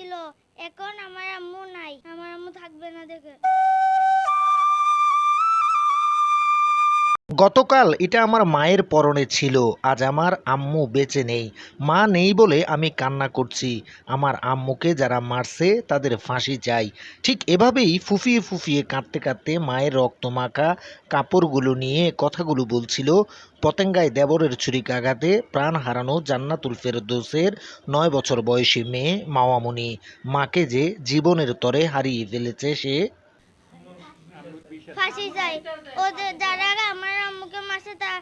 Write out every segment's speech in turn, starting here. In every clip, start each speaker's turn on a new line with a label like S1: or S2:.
S1: ছিল। এখন আমার আম্মু নাই। আমার আম্মু থাকবে না।
S2: গতকাল এটা আমার মায়ের পরনে ছিল, আজ আমার আম্মু বেঁচে নেই। মা নেই বলে আমি কান্না করছি। আমার আম্মুকে যারা মারছে তাদের ফাঁসি চাই। ঠিক এভাবেই ফুফিয়ে ফুফিয়ে কাঁদতে কাঁদতে মায়ের রক্তমাখা কাপড়গুলো নিয়ে কথাগুলো বলছিল, পতেঙ্গায় দেবরের ছুরিকাঘাতে প্রাণ হারানো জান্নাতুল ফেরদৌসের নয় বছর বয়সী মেয়ে মাওয়ামণি। মাকে যে জীবনের তরে হারিয়ে ফেলেছে সে
S1: ফাঁসি চাই। ওদের যারা আমার আম্মুকে মারছে তা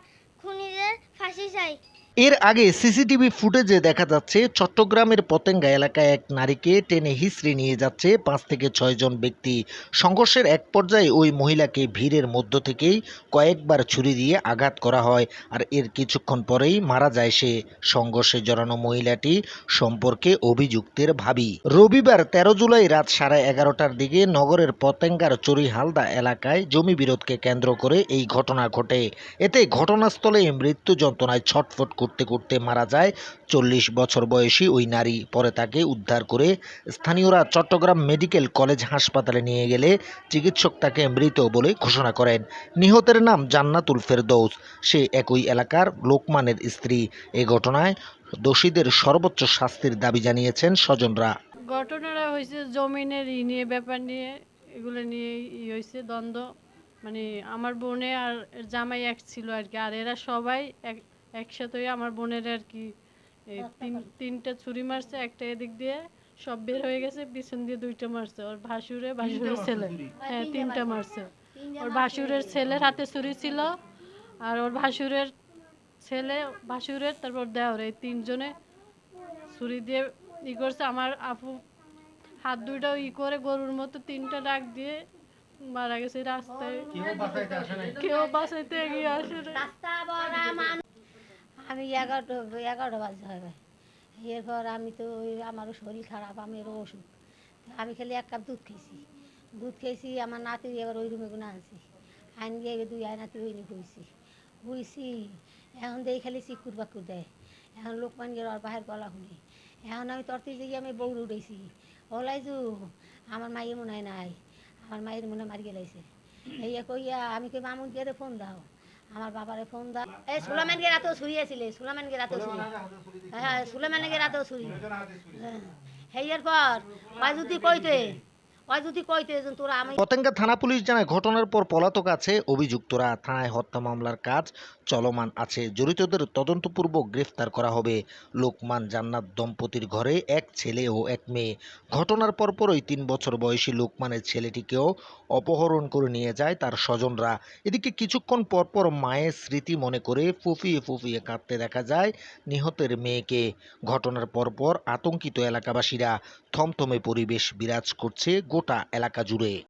S1: খুনিদের ফাঁসি চাই।
S2: এর আগে সিসিটিভি ফুটেজে দেখা যাচ্ছে, চট্টগ্রামের পতেঙ্গা এলাকায় এক নারীকে টেনে হিসড়ে নিয়ে যাচ্ছে পাঁচ থেকে ছয়জন ব্যক্তি। সংঘর্ষের এক পর্যায়ে ওই মহিলাকে ভিড়ের মধ্য থেকেই কয়েকবার ছুরি দিয়ে আঘাত করা হয় আর এর কিছুক্ষণ পরেই মারা যায় সে। সংঘর্ষে জড়ানো মহিলাটি সম্পর্কে অভিযুক্তের ভাবি। রবিবার তেরো জুলাই রাত সাড়ে এগারোটার দিকে নগরের পতেঙ্গার চুরিহালদা এলাকায় জমি বিরোধকে কেন্দ্র করে এই ঘটনা ঘটে। এতে ঘটনাস্থলে মৃত্যু যন্ত্রণায় ছটফট করতে করতে মারা যায়। চল্লিশ বছর বয়সী ওই নারী পরে তাকে উদ্ধার করে স্থানীয়রা চট্টগ্রাম মেডিকেল কলেজ হাসপাতালে নিয়ে গেলে চিকিৎসক তাকে মৃত বলে ঘোষণা করেন। নিহতের নাম জান্নাতুল ফেরদৌস। সে একই এলাকার লোকমানের স্ত্রী। এ ঘটনায় দোষীদের সর্বোচ্চ শাস্তির দাবি জানিয়েছেন স্বজনরা।
S3: ঘটনাটা হয়েছে জমিনের ই নিয়ে, ব্যাপার নিয়ে, এগুলো নিয়ে ই হয়েছে দ্বন্দ্ব। মানে আমার বোনে আর জামাই এক ছিল আর কি। আর এরা সবাই এক একসাথে আমার বোনের আর কি এই তিন তিনটা ছুরি মারছে একটা এদিক দিয়ে সব বের হয়ে গেছে পিছন দিয়ে দুইটা মারছে। ওর ভাসুরে ভাসুরের ছেলে। হ্যাঁ তিনটা মারছে। ওর ভাসুরের ছেলের হাতে ছুরি ছিল আর ওর ভাসুরের ছেলে ভাসুরের তারপর দেওয়ার এই তিনজনে ছুরি দিয়ে ই করছে। আমার আপু হাত দুইটা ই করে গরুর মতো তিনটা ডাক দিয়ে মারা গেছে। রাস্তায় কেউ বাঁচাইতে এগিয়ে আসে নাই।
S4: এগারোটা এগারোটা বাজে হবে। এরপর আমি তো ওই আমারও শরীর খারাপ আমিরও ওষুধ আমি খালি এক কাপ দুধ খেয়েছি। দুধ খেয়েছি, আমার নাতি এবার ওই রুমে গুনে আনছি আইন গিয়ে এবার দুই আয় নাতি ওই নিয়ে হয়েছি হয়েছি এখন দেই খালি চিকুর বাকুর দেয়। এখন লোকমান গিয়ে ওর বাহের গলা শুনি এখন আমি তরতি দিয়ে আমি বউর উঠেছি। ওলাইছু আমার মায়ের মনে হয় নাই। আমার মায়ের মনে মারি গেলাইছে। এই কইয়া আমি কই, মামুন কে ফোন দাও। আমার বাবারে ফোন দা। এই সুলেমান গে রাতেও শুয়েছিলে সুলেমান গে রাতেও শুয়ে হ্যাঁ সুলেমান গে রাতেও শুয়ে হ্যাঁ হেয়ার পর বাজুতি কইতে
S2: পতেঙ্গা থানা পুলিশ জানায় ঘটনার পর পলাতক আছে অভিযুক্তরা। থানায় হত্যা মামলার কাজ চলমান আছে। জড়িতদের তদন্তপূর্বক গ্রেফতার করা হবে। লোকমান জান্নাত দম্পতির ঘরে এক ছেলে ও এক মেয়ে। ঘটনার পরপরই তিন বছর বয়সী লোকমানের ছেলেটিকেও অপহরণ করে নিয়ে যায় তার স্বজনরা। এদিকে কিছুক্ষণ পরপর মায়ের স্মৃতি মনে করে ফুফিয়ে ফুফিয়ে কাঁদতে দেখা যায় নিহতের মেয়েকে। ঘটনার পরপর আতঙ্কিত এলাকাবাসীরা থমথমে পরিবেশ বিরাজ করছে। গোটা এলাকা জুড়ে।